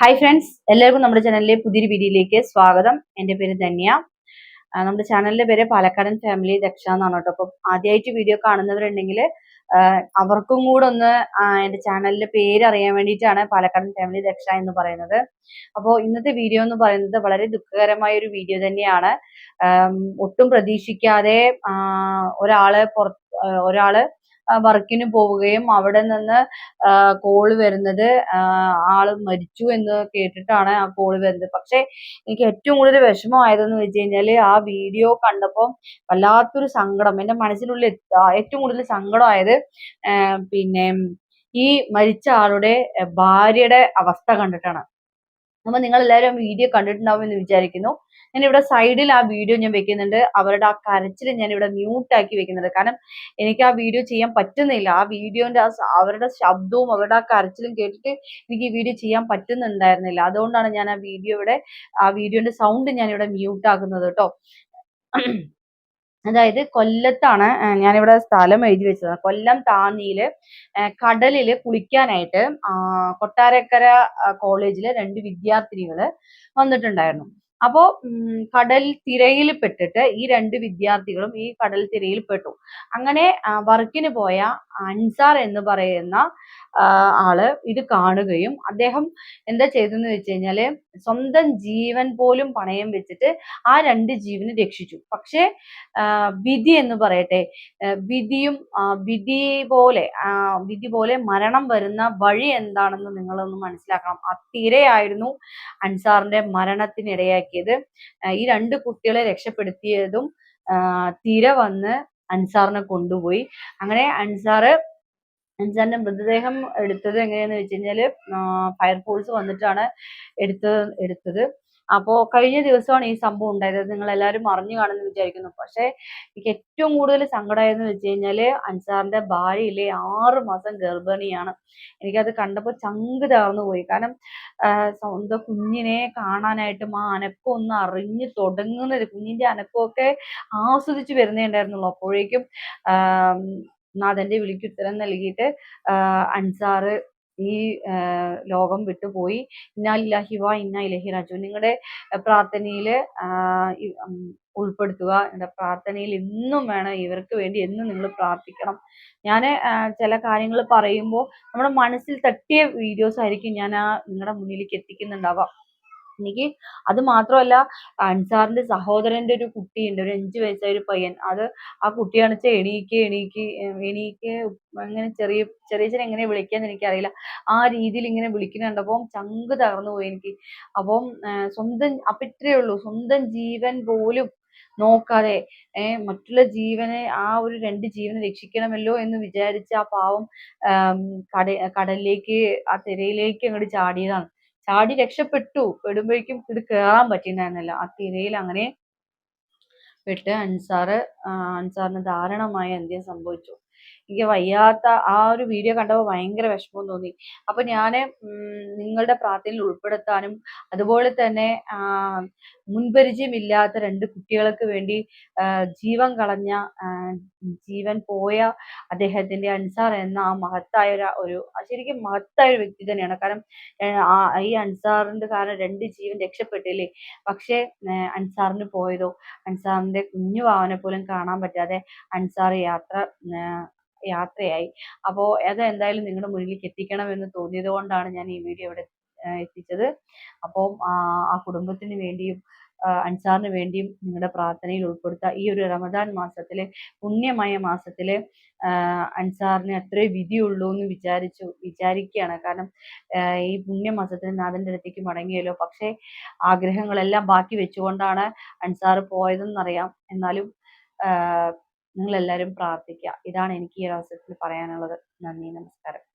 Hi friends എല്ലാവർക്കും നമ്മുടെ ചാനലിലെ പുതിയൊരു വീഡിയോയിലേക്ക് സ്വാഗതം. എന്റെ പേര് ധന്യ. നമ്മുടെ ചാനലിന്റെ പേര് പാലക്കാടൻ ഫാമിലി ദക്ഷ എന്നാണ് കേട്ടോ. അപ്പം ആദ്യമായിട്ട് വീഡിയോ കാണുന്നവരുണ്ടെങ്കിൽ അവർക്കും കൂടെ ഒന്ന് എന്റെ ചാനലിന്റെ പേര് അറിയാൻ വേണ്ടിയിട്ടാണ് പാലക്കാടൻ ഫാമിലി ദക്ഷ എന്ന് പറയുന്നത്. അപ്പോൾ ഇന്നത്തെ വീഡിയോ എന്ന് പറയുന്നത് വളരെ ദുഃഖകരമായ ഒരു വീഡിയോ തന്നെയാണ്. ഒട്ടും പ്രതീക്ഷിക്കാതെ ഒരാൾ പുറത്ത് ഒരാൾ വർക്കിന് പോവുകയും അവിടെ നിന്ന് കോൾ വരുന്നത് ആൾ മരിച്ചു എന്ന് കേട്ടിട്ടാണ് ആ കോൾ വരുന്നത്. പക്ഷെ എനിക്ക് ഏറ്റവും കൂടുതൽ വിഷമമായതെന്ന് വെച്ച് കഴിഞ്ഞാൽ ആ വീഡിയോ കണ്ടപ്പോൾ വല്ലാത്തൊരു സങ്കടം. എന്റെ മനസ്സിനുള്ളിൽ ഏറ്റവും കൂടുതൽ സങ്കടമായത് പിന്നെ ഈ മരിച്ച ആളുടെ ഭാര്യയുടെ അവസ്ഥ കണ്ടിട്ടാണ്. അപ്പൊ നിങ്ങൾ എല്ലാവരും ആ വീഡിയോ കണ്ടിട്ടുണ്ടാവും എന്ന് വിചാരിക്കുന്നു. ഞാൻ ഇവിടെ സൈഡിൽ ആ വീഡിയോ ഞാൻ വെക്കുന്നുണ്ട്. അവരുടെ ആ കരച്ചിൽ ഞാൻ ഇവിടെ മ്യൂട്ടാക്കി വെക്കുന്നുണ്ട്. കാരണം എനിക്ക് ആ വീഡിയോ ചെയ്യാൻ പറ്റുന്നില്ല. ആ വീഡിയോന്റെ ആ അവരുടെ ശബ്ദവും അവരുടെ ആ കരച്ചിലും കേട്ടിട്ട് എനിക്ക് ഈ വീഡിയോ ചെയ്യാൻ പറ്റുന്നുണ്ടായിരുന്നില്ല. അതുകൊണ്ടാണ് ഞാൻ ആ വീഡിയോ ഇവിടെ ആ വീഡിയോന്റെ സൗണ്ട് ഞാൻ ഇവിടെ മ്യൂട്ടാക്കുന്നത് കേട്ടോ. അതായത് കൊല്ലത്താണ് ഞാനിവിടെ സ്ഥലം എഴുതി വെച്ചത് കൊല്ലം താന്നിയിൽ കടലിൽ കുളിക്കാനായിട്ട് കൊട്ടാരക്കര കോളേജിലെ രണ്ട് വിദ്യാർത്ഥിനികൾ വന്നിട്ടുണ്ടായിരുന്നു. അപ്പോ കടൽ തിരയിൽ പെട്ടിട്ട് ഈ രണ്ട് വിദ്യാർത്ഥികളും ഈ കടൽ തിരയിൽ പെട്ടു അങ്ങനെ വർക്കിന് പോയ അൻസാർ എന്ന് പറയുന്ന ആൾ ഇത് കാണുകയും അദ്ദേഹം എന്താ ചെയ്തെന്ന് വെച്ച് കഴിഞ്ഞാൽ സ്വന്തം ജീവൻ പോലും പണയം വെച്ചിട്ട് ആ രണ്ട് ജീവനെ രക്ഷിച്ചു. പക്ഷേ വിധി എന്ന് പറയട്ടെ വിധിയും വിധി പോലെ വിധി പോലെ മരണം വരുന്ന വഴി എന്താണെന്ന് നിങ്ങളൊന്ന് മനസ്സിലാക്കണം. ആ തിരയായിരുന്നു അൻസാറിന്റെ മരണത്തിനിടയാക്കിയത്. ആഹ് ഈ രണ്ട് കുട്ടികളെ രക്ഷപ്പെടുത്തിയതും തിര വന്ന് അൻസാറിനെ കൊണ്ടുപോയി. അങ്ങനെ അൻസാറ് അൻസാറിന്റെ മൃതദേഹം എടുത്തത് എങ്ങനെയാന്ന് വെച്ച് കഴിഞ്ഞാൽ ഫയർഫോഴ്സ് വന്നിട്ടാണ് എടുത്തത് എടുത്തത്. അപ്പോ കഴിഞ്ഞ ദിവസമാണ് ഈ സംഭവം ഉണ്ടായത്. നിങ്ങൾ എല്ലാവരും അറിഞ്ഞു കാണുമെന്ന് വിചാരിക്കുന്നു. പക്ഷെ എനിക്ക് ഏറ്റവും കൂടുതൽ സങ്കടമായെന്ന് വെച്ച് കഴിഞ്ഞാൽ അൻസാറിന്റെ ഭാര്യയില്ലേ ആറ് മാസം ഗർഭിണിയാണ്. എനിക്കത് കണ്ടപ്പോൾ ചങ്ക് തകർന്നു പോയി. കാരണം സ്വന്തം കുഞ്ഞിനെ കാണാനായിട്ട് ആ അനക്കം ഒന്ന് അറിഞ്ഞു തുടങ്ങുന്നത് കുഞ്ഞിന്റെ അനക്കമൊക്കെ ആസ്വദിച്ച് വരുന്നേ ഉണ്ടായിരുന്നുള്ളൂ. അപ്പോഴേക്കും നാഥന്റെ വിളിക്ക് ഉത്തരം നൽകിയിട്ട് അൻസാറ് ഈ ലോകം വിട്ടുപോയി. ഇന്നാലില്ലാഹി വാ ഇന്ന ഇലൈഹി നിങ്ങളുടെ പ്രാർത്ഥനയിൽ ആഹ് ഈ ഉം ഉൾപ്പെടുത്തുക. എന്റെ പ്രാർത്ഥനയിൽ എന്നും വേണം ഇവർക്ക് വേണ്ടി എന്നും നിങ്ങൾ പ്രാർത്ഥിക്കണം. ഞാൻ ചില കാര്യങ്ങൾ പറയുമ്പോൾ നമ്മുടെ മനസ്സിൽ തട്ടിയ വീഡിയോസ് ആയിരിക്കും ഞാൻ ആ നിങ്ങളുടെ മുന്നിലേക്ക് എത്തിക്കുന്നുണ്ടാവുക എനിക്ക് അത് മാത്രമല്ല അൻസാറിന്റെ സഹോദരന്റെ ഒരു കുട്ടിയുണ്ട് ഒരു അഞ്ചു വയസ്സായ ഒരു പയ്യൻ. അത് ആ കുട്ടിയാണ് വെച്ചാൽ എണീക്ക് എണീക്ക് എണീക്ക് അങ്ങനെ ചെറിയ ചെറിയ ചെറിയ എങ്ങനെ വിളിക്കാന്ന് എനിക്കറിയില്ല. ആ രീതിയിൽ ഇങ്ങനെ വിളിക്കുന്ന കണ്ടപ്പോൾ ചങ്ക് തകർന്നു പോയി എനിക്ക്. അപ്പം സ്വന്തം അപ്പൊ ഉള്ളൂ. സ്വന്തം ജീവൻ പോലും നോക്കാതെ ഏർ മറ്റുള്ള ജീവനെ ആ ഒരു രണ്ട് ജീവനെ രക്ഷിക്കണമല്ലോ എന്ന് വിചാരിച്ച് ആ പാവം കട കടലിലേക്ക് ആ തിരയിലേക്ക് അങ്ങോട്ട് ചാടിയതാണ്. ചാടി രക്ഷപ്പെട്ടു. പെടുമ്പോഴേക്കും ഇത് കേറാൻ പറ്റിയിട്ടുണ്ടായിരുന്നില്ല ആ തിരയിൽ അങ്ങനെ പെട്ട് അൻസാറ് അൻസാറിന് ദാരുണമായ അന്ത്യം സംഭവിച്ചു. എനിക്ക് വയ്യാത്ത ആ ഒരു വീഡിയോ കണ്ടപ്പോൾ ഭയങ്കര വിഷമം തോന്നി. അപ്പൊ ഞാൻ നിങ്ങളുടെ പ്രാർത്ഥനയിൽ ഉൾപ്പെടുത്താനും അതുപോലെ തന്നെ മുൻപരിചയമില്ലാത്ത രണ്ട് കുട്ടികൾക്ക് വേണ്ടി ജീവൻ കളഞ്ഞ ജീവൻ പോയ അദ്ദേഹത്തിന്റെ അൻസാർ എന്ന ആ മഹത്തായ ഒരു ശരിക്കും മഹത്തായ ഒരു വ്യക്തി തന്നെയാണ്. കാരണം ഈ അൻസാറിന്റെ കാരണം രണ്ട് ജീവൻ രക്ഷപ്പെട്ടില്ലേ? പക്ഷേ അൻസാറിന് പോയതോ അൻസാറിന്റെ കുഞ്ഞു വാവനെ പോലും കാണാൻ പറ്റാതെ അൻസാർ യാത്ര യാത്രയായി. അപ്പോ അത് എന്തായാലും നിങ്ങളുടെ മുന്നിലേക്ക് എത്തിക്കണം എന്ന് തോന്നിയത് കൊണ്ടാണ് ഞാൻ ഈ വീഡിയോ ഇവിടെ എത്തിച്ചത്. അപ്പോൾ ആ കുടുംബത്തിന് വേണ്ടിയും അൻസാറിന് വേണ്ടിയും നിങ്ങളുടെ പ്രാർത്ഥനയിൽ ഉൾപ്പെടുത്തുക ഈ ഒരു റമദാൻ മാസത്തിലെ പുണ്യമായ മാസത്തിൽ അൻസാറിന് അത്രേ വിധിയുള്ളൂ എന്ന് വിചാരിച്ചു വിചാരിക്കുകയാണ്. കാരണം ഈ പുണ്യ മാസത്തിന് നാഥന്റെ അടുത്തേക്ക് മടങ്ങിയല്ലോ. പക്ഷേ ആഗ്രഹങ്ങളെല്ലാം ബാക്കി വെച്ചുകൊണ്ടാണ് അൻസാർ പോയതെന്നറിയാം. എന്നാലും എല്ലാവരും പ്രാർത്ഥിക്കുക. ഇതാണ് എനിക്ക് ഈ അവസരത്തിൽ പറയാനുള്ളത്. നന്ദി നമസ്കാരം.